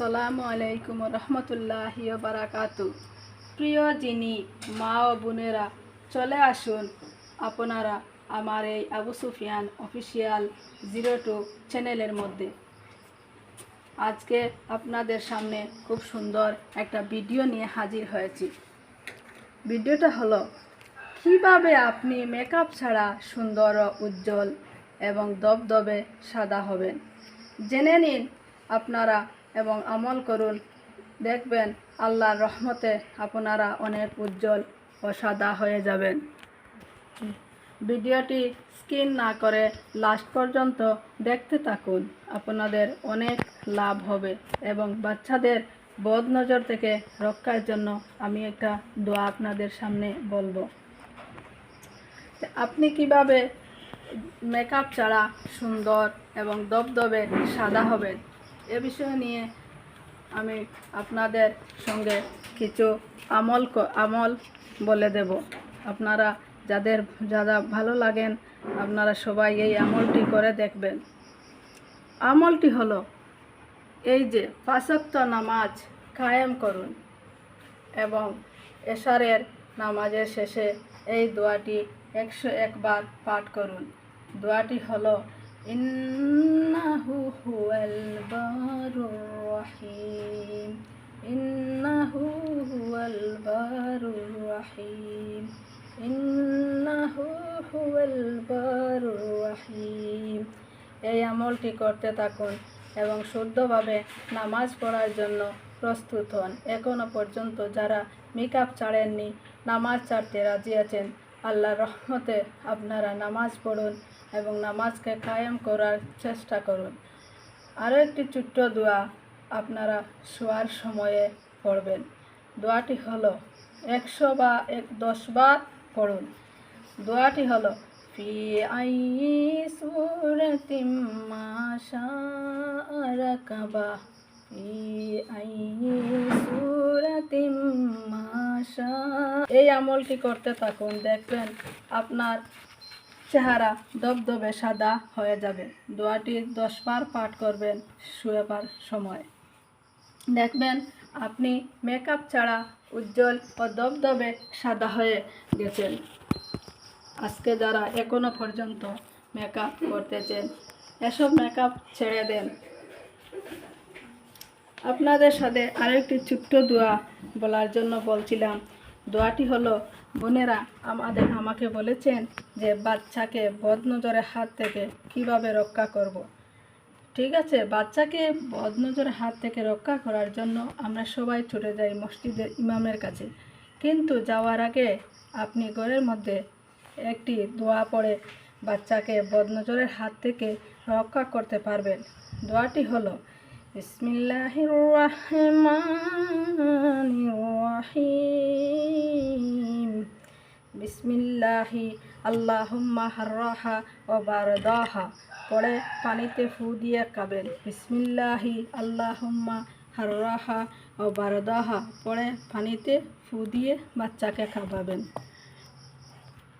আসসালামু আলাইকুম রহমতুল্লাহ বারাকাতু। প্রিয় যিনি মা ও বোনেরা, চলে আসুন আপনারা আমার এই Abu Sufiyan official zero two চ্যানেলের মধ্যে। আজকে আপনাদের সামনে খুব সুন্দর একটা ভিডিও নিয়ে হাজির হয়েছি। ভিডিওটা হলো, কীভাবে আপনি মেকআপ ছাড়া সুন্দর উজ্জ্বল এবং দবদবে সাদা হবেন? জেনে নিন আপনারা এবং আমল করুন। দেখবেন আল্লাহর রহমতে আপনারা অনেক উজ্জ্বল ও সাদা হয়ে যাবেন। ভিডিওটি স্কিন না করে লাস্ট পর্যন্ত দেখতে থাকুন। আপনাদের অনেক লাভ হবে এবং বাচ্চাদের বদ নজর থেকে রক্ষার জন্য আমি একটা দোয়া আপনাদের সামনে বলব। আপনি কীভাবে মেকআপ ছাড়া সুন্দর এবং দবদবে সাদা হবেন? এ বিষয় নিয়ে আমি আপনাদের সঙ্গে কিছু আমল আমল বলে দেব। আপনারা যাদের, যারা ভালো লাগেন, আপনারা সবাই এই আমলটি করে দেখবেন। আমলটি হলো এই যে পাঁচক্ত নামাজ কায়েম করুন এবং এশারের নামাজের শেষে এই দোয়াটি একশো একবার পাঠ করুন। দোয়াটি হলো, ইন্নাহু রহিম ইন্নাহু হুয়াল বারুর রহিম এই আমলটি করতে থাকুন এবং শুদ্ধভাবে নামাজ পড়ার জন্য প্রস্তুত হন। এখনও পর্যন্ত যারা মেকআপ ছাড়েননি, নামাজ ছাড়তে রাজি আছেন আল্লাহ রহমতে আপনারা নামাজ পড়ুন এবং নামাজকে কায়েম করার চেষ্টা করুন। আরও একটি ছোট্ট দোয়া আপনারা শোয়ার সময়ে পড়বেন। দোয়াটি হলো একশো বা এক, দশ বার পড়ুন। দোয়াটি হলো, ফি আই আই এই আমলটি করতে থাকুন, দেখবেন আপনার চেহারা দবদবে সাদা হয়ে যাবে। দোয়াটি দশ বার পাঠ করবেন শুয়েবার সময়। দেখবেন আপনি মেকআপ ছাড়া উজ্জ্বল ও দবদবে সাদা হয়ে গেছেন। আজকে যারা এখনও পর্যন্ত মেকআপ করতেছেন, এসব মেকআপ ছেড়ে দেন। আপনাদের সাথে আরেকটি ছোট্ট দোয়া বলার জন্য বলছিলাম। দোয়াটি হলো, বোনেরা আমাদের, আমাকে বলেছেন যে বাচ্চাকে বদনজরের হাত থেকে কীভাবে রক্ষা করব। ঠিক আছে? বাচ্চাকে বদনজরের হাত থেকে রক্ষা করার জন্য আমরা সবাই ছুটে যাই মসজিদের ইমামের কাছে। কিন্তু যাওয়ার আগে আপনি ঘরের মধ্যে একটি দোয়া পড়ে বাচ্চাকে বদনজরের হাত থেকে রক্ষা করতে পারবেন। দোয়াটি হলো, বিসমিল্লাহির রহমানির রহিম। বিসমিল্লাহি আল্লাহুম্মা হাররাহা ও বারদাহা। পরে পানিতে ফু দিয়ে কাবেন। বিসমিল্লাহি আল্লাহ হুম্মা হাররাহা ও বারদাহা। পরে পানিতে ফু দিয়ে বাচ্চাকে খাওয়াবেন।